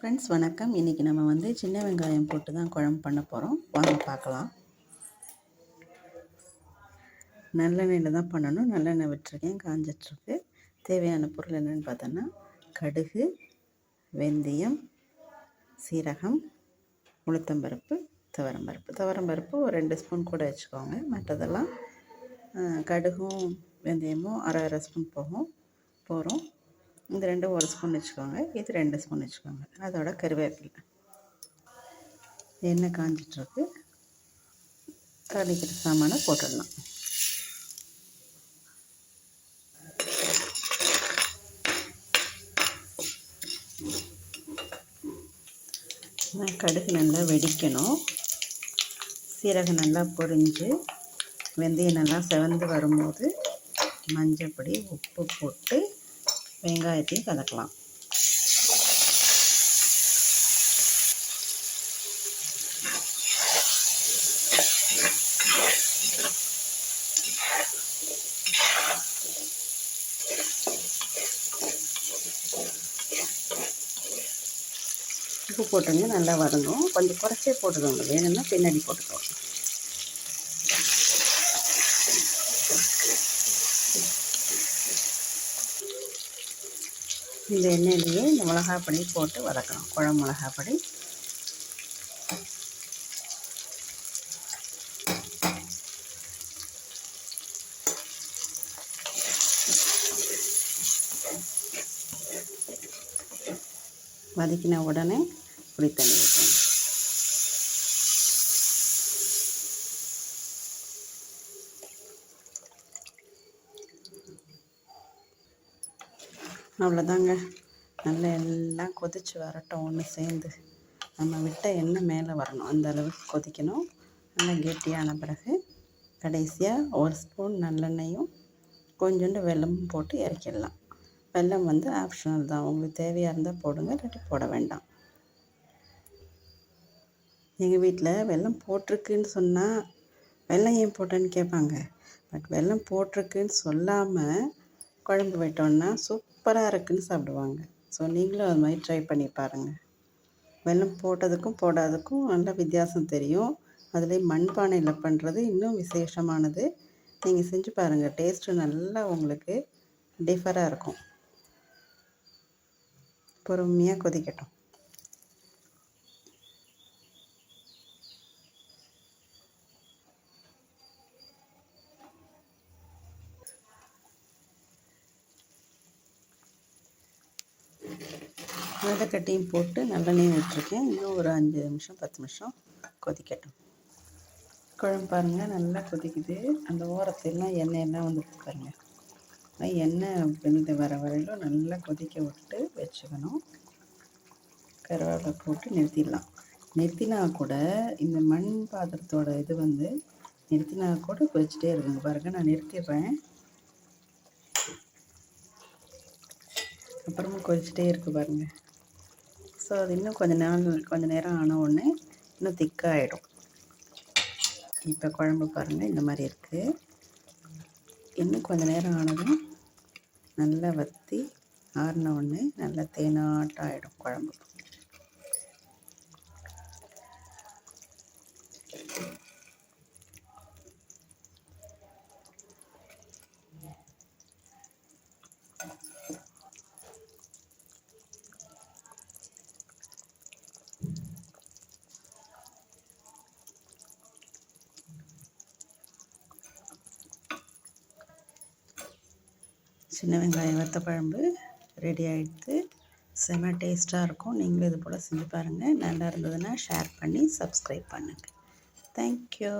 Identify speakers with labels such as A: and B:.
A: Friends வணக்கம். இன்றைக்கி நம்ம வந்து சின்ன வெங்காயம் போட்டு தான் குழம்பு பண்ண போகிறோம் வாங்க பார்க்கலாம். நல்லெண்ணெயில் தான் பண்ணணும். நல்லெண்ணெய் விட்டுருக்கேன். காஞ்சிட்ருக்கு. தேவையான பொருள் என்னென்னு பார்த்தோன்னா கடுகு வெந்தயம் சீரகம் உளுத்தம்பருப்பு துவரம்பருப்பு. துவரம்பருப்பு ஒரு ரெண்டு ஸ்பூன் கூட வச்சுக்கோங்க. மற்றதெல்லாம் கடுகும் வெந்தயமும் அரை அரை ஸ்பூன் போகும் போகிறோம் இந்த ரெண்டும் ஒரு ஸ்பூன் வச்சுக்கோங்க இது ரெண்டு ஸ்பூன் வச்சுக்கோங்க. அதோட கருவேப்பிலை. எண்ணெய் காஞ்சிட்ருக்கு. தாளிக்கிற சாமானை போட்டுடலாம். கடுகு நல்லா வெடிக்கணும். சீரகம் நல்லா பொரிஞ்சு வெந்தயம் நல்லா செவந்து வரும்போது மஞ்சள் பொடி உப்பு போட்டு வெங்காயத்தையும் கலக்கலாம். உப்பு போட்டுங்க நல்லா வரணும் கொஞ்சம் குறைச்சே போட்டுக்கோங்க. வேணும்னா பின்னாடி போட்டுக்கோங்க. இந்த எண்ணெயிலேயே இந்த மிளகாப்பொடி போட்டு வதக்கணும். குழம்பு மிளகாப்பொடி. வதக்கின உடனே புளி தண்ணி ஊற்றணும் அவ்வளோதாங்க. நல்லா எல்லாம் கொதித்து வரட்டும் ஒன்று சேர்ந்து. நம்ம விட்ட எண்ணெய் மேலே வரணும். அந்த அளவுக்கு கொதிக்கணும். நல்லா கெட்டியான பிறகு கடைசியாக ஒரு ஸ்பூன் நல்லெண்ணெயும் கொஞ்சோண்டு வெல்லமும் போட்டு இறக்கிடலாம். வெல்லம் வந்து ஆப்ஷனல் தான். உங்களுக்கு தேவையாக இருந்தால் போடுங்க இல்லாட்டி போட வேண்டாம். எங்கள் வீட்டில் வெல்லம் போட்டிருக்குன்னு சொன்னால் வெல்லம் ஏன் போட்டேன்னு கேட்பாங்க பட் வெல்லம் போட்டிருக்குன்னு சொல்லாமல் குழம்பு விட்டோன்னா சூப்பராக இருக்குன்னு சாப்பிடுவாங்க. ஸோ நீங்களும் அது மாதிரி ட்ரை பண்ணி பாருங்கள் வெள்ளம் போட்டதுக்கும் போடாததுக்கும் நல்ல வித்தியாசம் தெரியும். அதில் மண்பானையில் பண்ணுறது இன்னும் விசேஷமானது. நீங்கள் செஞ்சு பாருங்கள் டேஸ்ட்டு நல்லா உங்களுக்கு டிஃபராக இருக்கும். பொறுமையாக கொதிக்கட்டும். கட்டியும் போட்டு நல்லெண்ணெயும் விட்டுருக்கேன். இன்னும் ஒரு அஞ்சு நிமிஷம் பத்து நிமிஷம் கொதிக்கட்டும். குழம்பு பாருங்கள் நல்லா கொதிக்குது. அந்த ஓரத்தெல்லாம் எண்ணெயெல்லாம் வந்து பாருங்கள் எண்ணெய் வெந்து வர வரையிலும் நல்லா கொதிக்க விட்டு வச்சுக்கணும். கருவேப்பிலை போட்டு நிறுத்திடலாம். நிறுத்தினா கூட இந்த மண் பாத்திரத்தோட இது வந்து நிறுத்தினா கூட கொதிச்சிட்டே இருக்குங்க. பாருங்கள் நான் நிறுத்திடுறேன். அப்புறமா கொதிச்சிட்டே இருக்குது பாருங்கள் ஸோ அது இன்னும் கொஞ்சம் நாள் கொஞ்சம் நேரம் ஆன உடனே இன்னும் திக்காகிடும் இப்போ குழம்பு பாருங்கள் இந்த மாதிரி இருக்குது இன்னும் கொஞ்சம் நேரம் ஆனதும் நல்லா வற்றி ஆறின உடனே நல்லா தேனாட்டம் ஆகிடும் குழம்பு. சின்ன வெங்காயம் வத்த குழம்பு ரெடி ஆகிடுது செம டேஸ்ட்டாக இருக்கும். நீங்களும் இது போல் செஞ்சு பாருங்கள் நல்லா இருந்ததுன்னா ஷேர் பண்ணி சப்ஸ்கிரைப் பண்ணுங்கள் தேங்க்யூ